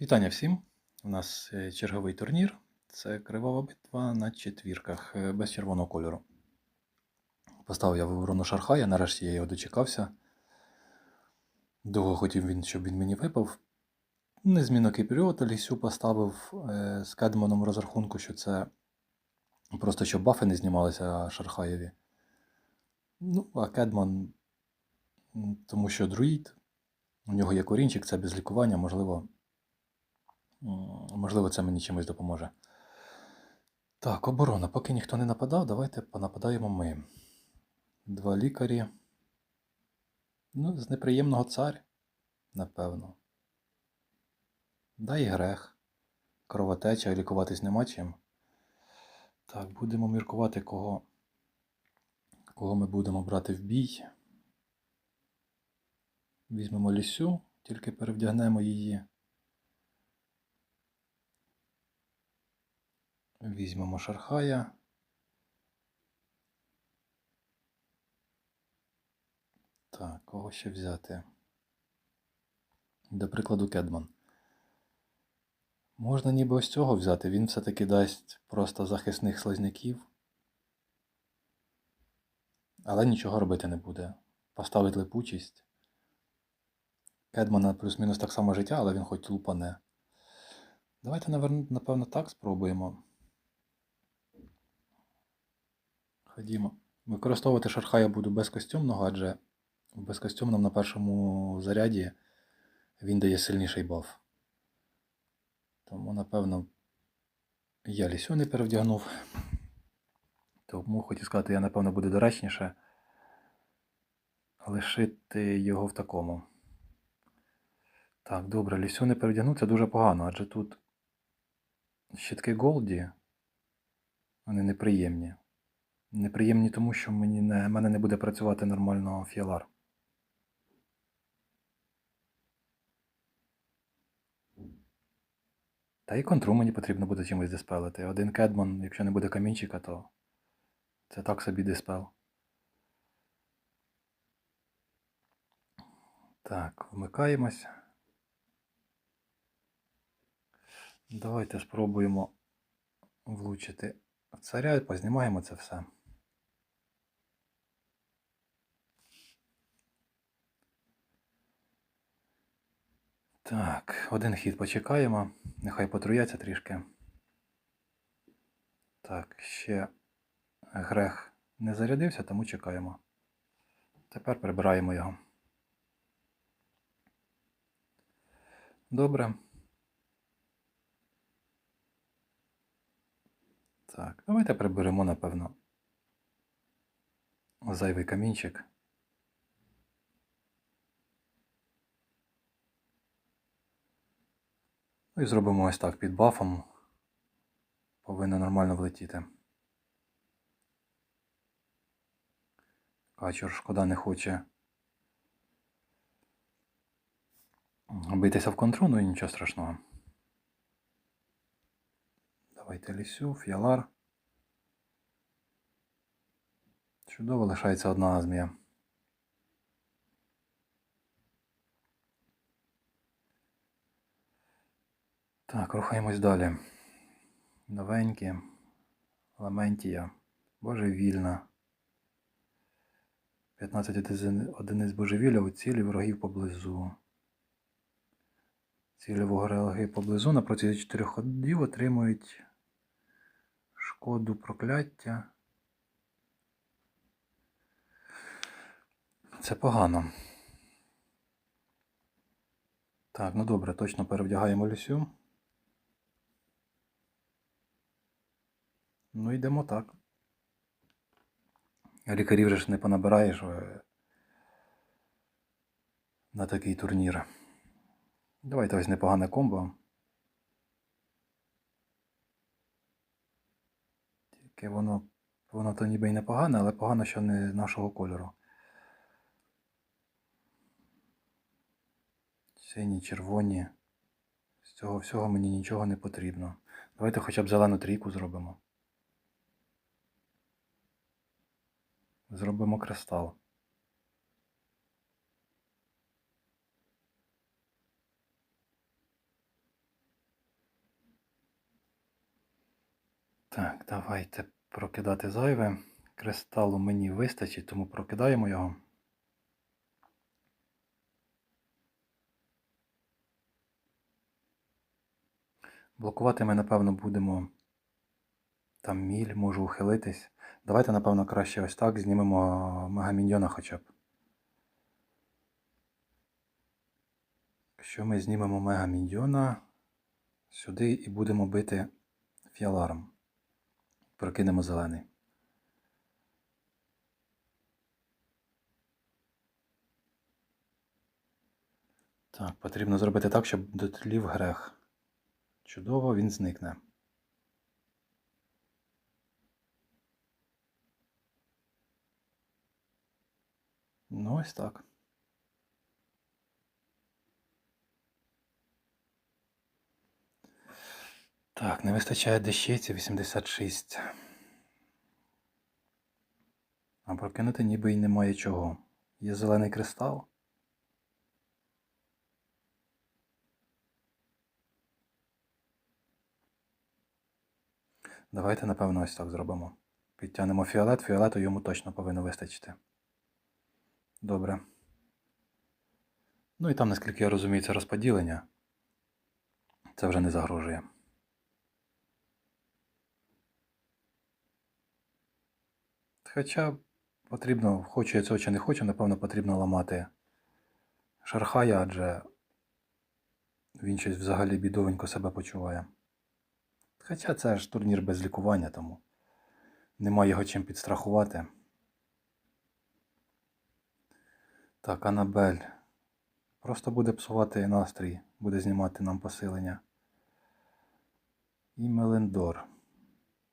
Вітання всім! У нас е, черговий турнір. Це кривава битва на четвірках е, без червоного кольору. Поставив я ворону Шархая, нарешті я його дочекався. Довго хотів він, щоб він мені випав. Незмінно Кіпіріота лісю поставив е, з Кедманом розрахунку, що це просто щоб бафи не знімалися Шархаєві. Ну, а Кедман, тому що друїд, у нього є корінчик, це без лікування, можливо. Можливо, це мені чимось допоможе. Так, оборона. Поки ніхто не нападав, давайте понападаємо ми. Два лікарі. Ну, з неприємного цар, напевно. Дай грех. Кровотеча, лікуватись нема чим. Так, будемо міркувати, кого, кого ми будемо брати в бій. Візьмемо лісю, тільки перевдягнемо її. Візьмемо Шархая. Так, кого ще взяти? До прикладу, Кедман. Можна ніби ось цього взяти, він все-таки дасть просто захисних слизняків. Але нічого робити не буде. Поставить липучість. Кедмана плюс-мінус так само життя, але він хоч лупане. Давайте, напевно, так спробуємо. Ходімо. Використовувати шарха я буду безкостюмного, адже в безкостюмному на першому заряді він дає сильніший баф. Тому, напевно, я лісю не перевдягнув. Тому хотів сказати, я, напевно, буде доречніше лишити його в такому. Так, добре, лісю не перевдягнув, це дуже погано, адже тут щитки Голді, вони неприємні. Неприємні тому, що мені не, мене не буде працювати нормально фіалар. Та і контру мені потрібно буде чимось диспелити. Один кедман, якщо не буде камінчика, то це так собі диспел. Так, вмикаємось. Давайте спробуємо влучити в царя познімаємо це все. Так, один хід почекаємо. Нехай потруяться трішки. Так, ще грех не зарядився, тому чекаємо. Тепер прибираємо його. Добре. Так, давайте приберемо, напевно, зайвий камінчик. Ну і зробимо ось так під бафом. Повинно нормально влетіти. Качур шкода не хоче битися в контру, ну і нічого страшного. Давайте лісю, фіалар. Чудово лишається одна азмія. Так, рухаємось далі. Новенькі. Ламентія. Божевільна. 15 одиниць- божевілля цілі ворогів поблизу. Цілі вороги поблизу на протязі 4 ходів отримують шкоду прокляття. Це погано. Так, ну добре, точно перевдягаємо лісю. Ну йдемо так. Лікарів же ж не понабираєш е, на такий турнір. Давайте ось непогане комбо. Тільки воно, воно то ніби й непогане, але погано, що не нашого кольору. Сині, червоні. З цього всього мені нічого не потрібно. Давайте хоча б зелену трійку зробимо. Зробимо кристал. Так, давайте прокидати зайве. Кристалу мені вистачить, тому прокидаємо його. Блокувати ми, напевно, будемо там міль, можу ухилитись. Давайте, напевно, краще ось так знімемо мегаміньйона хоча б. Якщо ми знімемо мегаміньйона сюди і будемо бити фіаларом. Прокинемо зелений. Так, потрібно зробити так, щоб дотлів грех. Чудово, він зникне. Ну, ось так. Так, не вистачає дещиці 86. А прокинути ніби й немає чого. Є зелений кристал. Давайте, напевно, ось так зробимо. Підтягнемо фіолет, фіолету йому точно повинно вистачити. Добре. Ну і там, наскільки я розумію, це розподілення. Це вже не загрожує. Хоча потрібно, хочу я цього чи не хочу, напевно, потрібно ламати Шархая, адже він щось взагалі бідовенько себе почуває. Хоча це ж турнір без лікування, тому немає його чим підстрахувати. Так, Анабель. Просто буде псувати настрій, буде знімати нам посилення. І Мелендор.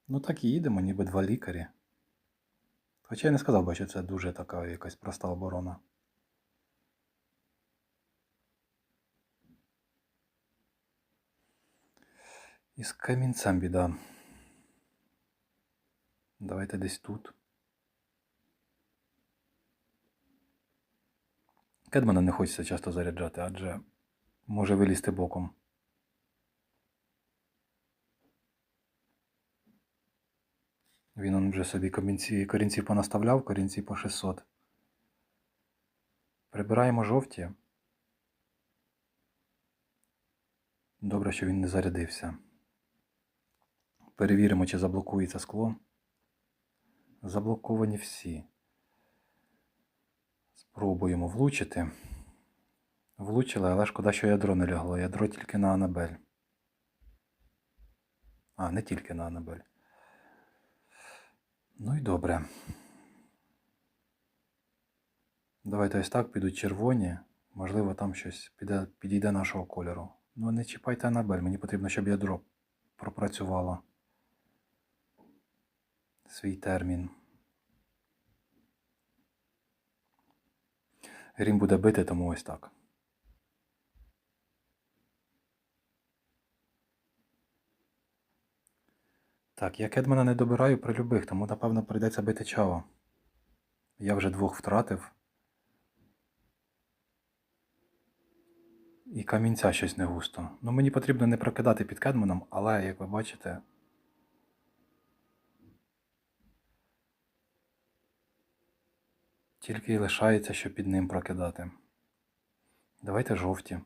Ну так і їдемо, ніби два лікарі. Хоча я не сказав би, що це дуже така якась проста оборона. І з камінцем біда. Давайте десь тут. Кедмана не хочеться часто заряджати, адже може вилізти боком. Він вже собі корінці, корінці понаставляв, корінці по 600. Прибираємо жовті. Добре, що він не зарядився. Перевіримо, чи заблокується скло. Заблоковані всі. Спробуємо влучити. Влучили, але шкода, що ядро не лягло. Ядро тільки на Анабель. А, не тільки на Анабель. Ну і добре. Давайте ось так підуть червоні. Можливо, там щось піде, підійде нашого кольору. Ну не чіпайте Анабель, мені потрібно, щоб ядро пропрацювало свій термін. Грім буде бити, тому ось так. Так, я Кедмана не добираю при любих, тому напевно прийдеться бити чао. Я вже двох втратив. І камінця щось не густо. Ну мені потрібно не прокидати під Кедманом, але, як ви бачите, тільки й лишається, що під ним прокидати. Давайте жовті.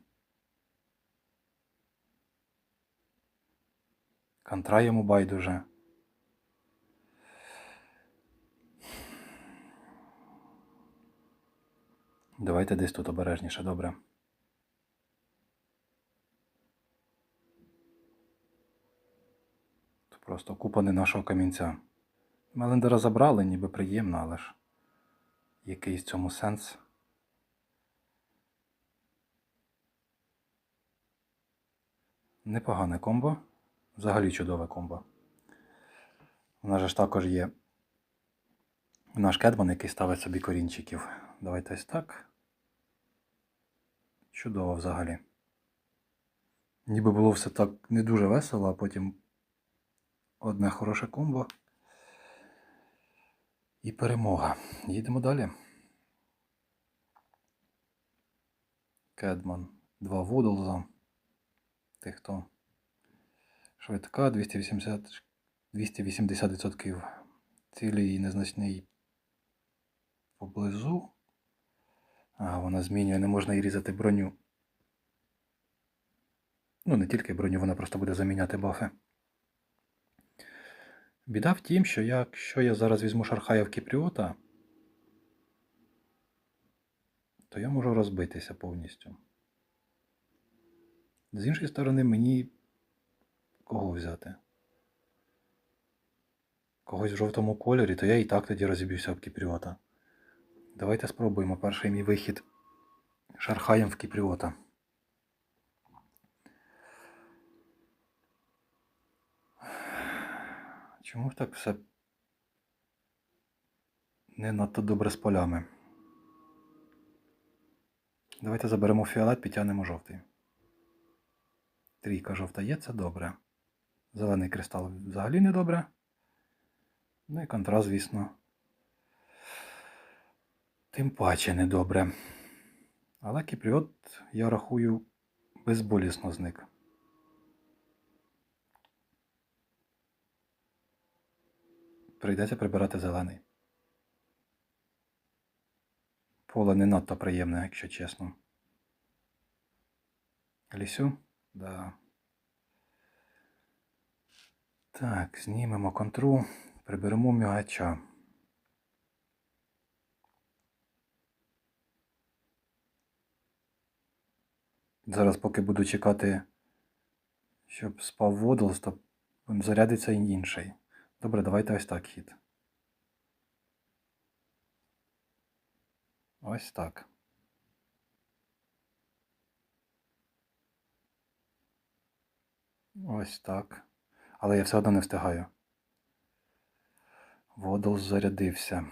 Кантра йому байдуже. Давайте десь тут обережніше, добре. Тут просто купа не нашого камінця. Мелендера забрали, ніби приємно, але ж який в цьому сенс? Непогане комбо. Взагалі чудове комбо. У нас же ж також є наш кедман, який ставить собі корінчиків. Давайте ось так. Чудово взагалі. Ніби було все так не дуже весело, а потім одне хороше комбо. І перемога. Їдемо далі. Кедман. Два Вудлза. Ти хто? Швидка 280 280% цілий і незначний поблизу. А, вона змінює, не можна їй різати броню. Ну, не тільки броню, вона просто буде заміняти бафи. Біда в тім, що якщо я зараз візьму Шархая в Кіпріота, то я можу розбитися повністю. З іншої сторони, мені кого взяти? Когось в жовтому кольорі, то я і так тоді розіб'юся об Кіпріота. Давайте спробуємо перший мій вихід Шархаєм в Кіпріота. Чому так все не надто добре з полями? Давайте заберемо фіолет, підтягнемо жовтий. Трійка жовта є, це добре. Зелений кристал взагалі не добре. Ну і контраст, звісно. Тим паче недобре. Але кіпріот, я рахую, безболісно зник. Прийдеться прибирати зелений. Поле не надто приємне, якщо чесно. Лісю? Да. Так, знімемо контру, приберемо м'яча. Зараз, поки буду чекати, щоб спав Водлс, то зарядиться інший. Добре, давайте ось так хід. Ось так. Ось так. Але я все одно не встигаю. Водол зарядився.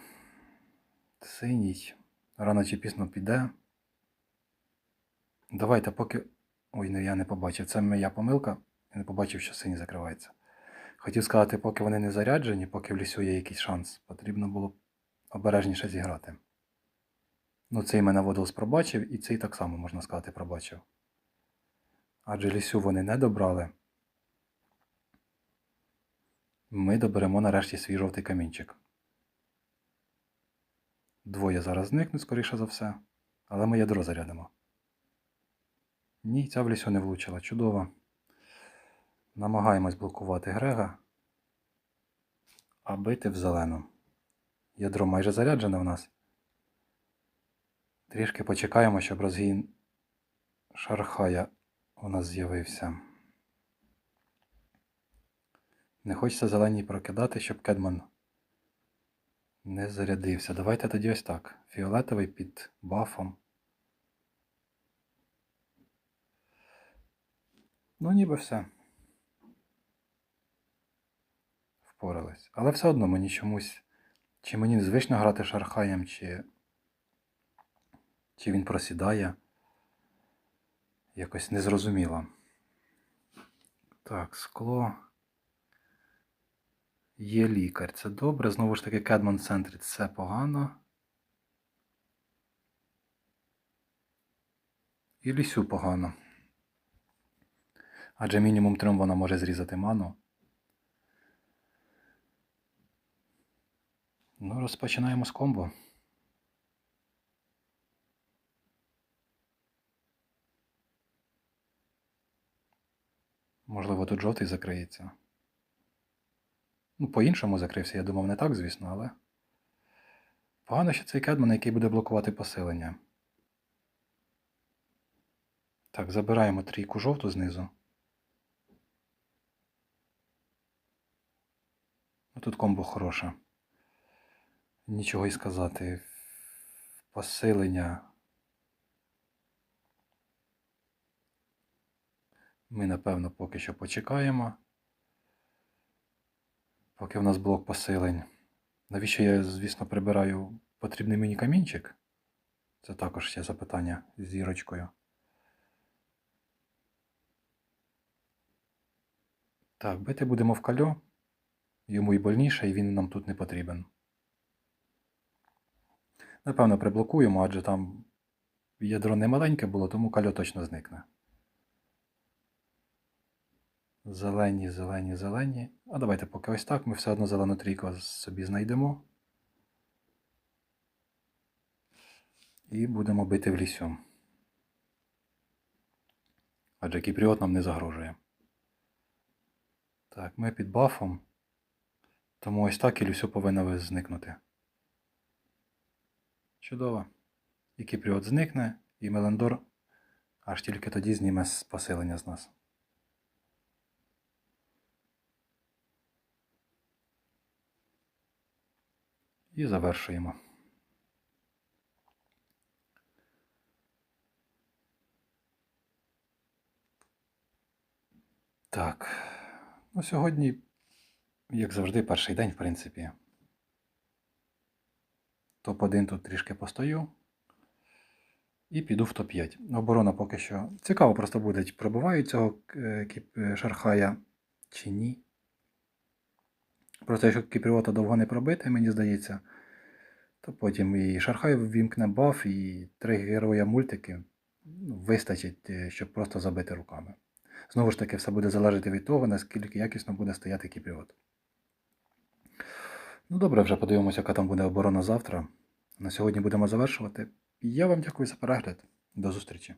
Синій. Рано чи пізно піде. Давайте поки. Ой, не я не побачив. Це моя помилка. Я не побачив, що синій закривається. Хотів сказати, поки вони не заряджені, поки в лісу є якийсь шанс, потрібно було обережніше зіграти. Ну, цей мене Водолс пробачив, і цей так само, можна сказати, пробачив. Адже лісю вони не добрали. Ми доберемо нарешті свій жовтий камінчик. Двоє зараз зникнуть, скоріше за все, але ми ядро зарядимо. Ні, ця в лісю не влучила. Чудово. Намагаємось блокувати Грега, а бити в зелену. Ядро майже заряджене в нас. Трішки почекаємо, щоб розгін Шархая у нас з'явився. Не хочеться зеленій прокидати, щоб Кедман не зарядився. Давайте тоді ось так. Фіолетовий під бафом. Ну, ніби все. Впорались. Але все одно мені чомусь. Чи мені незвично грати шархаєм, чи. Чи він просідає. Якось незрозуміло. Так, скло. Є лікар. Це добре. Знову ж таки, Кедман центрі це погано. І лісю погано. Адже мінімум трьом вона може зрізати ману. Ну, розпочинаємо з комбо. Можливо, тут жовтий закриється. Ну, по-іншому закрився, я думав, не так, звісно, але. Погано, що цей кедман, який буде блокувати посилення. Так, забираємо трійку жовту знизу. Ну, Тут комбо хороше. Нічого й сказати. Посилення. Ми, напевно, поки що почекаємо. Поки в нас блок посилень. Навіщо я, звісно, прибираю потрібний мені камінчик? Це також ще запитання з зірочкою. Так, бити будемо в кальо. Йому і больніше, і він нам тут не потрібен. Напевно, приблокуємо, адже там ядро не маленьке було, тому кальо точно зникне. Зелені, зелені, зелені. А давайте поки ось так. Ми все одно зелену трійку собі знайдемо. І будемо бити в лісю. Адже кіпріот нам не загрожує. Так, ми під бафом. Тому ось так і Люсю повинна зникнути. Чудово. І кіпріот зникне, і Меландор аж тільки тоді зніме посилення з нас. І завершуємо. Так. Ну, сьогодні, як завжди, перший день, в принципі. Топ-1 тут трішки постою. І піду в топ-5. Оборона поки що. Цікаво просто буде, чи пробивають цього е, е, шархая чи ні. Просто якщо кіпріота довго не пробити, мені здається, то потім і Шархай ввімкне баф, і три героя мультики вистачить, е, щоб просто забити руками. Знову ж таки, все буде залежати від того, наскільки якісно буде стояти кіпріот. Ну добре, вже подивимося, яка там буде оборона завтра. На сьогодні будемо завершувати. Я вам дякую за перегляд. До зустрічі.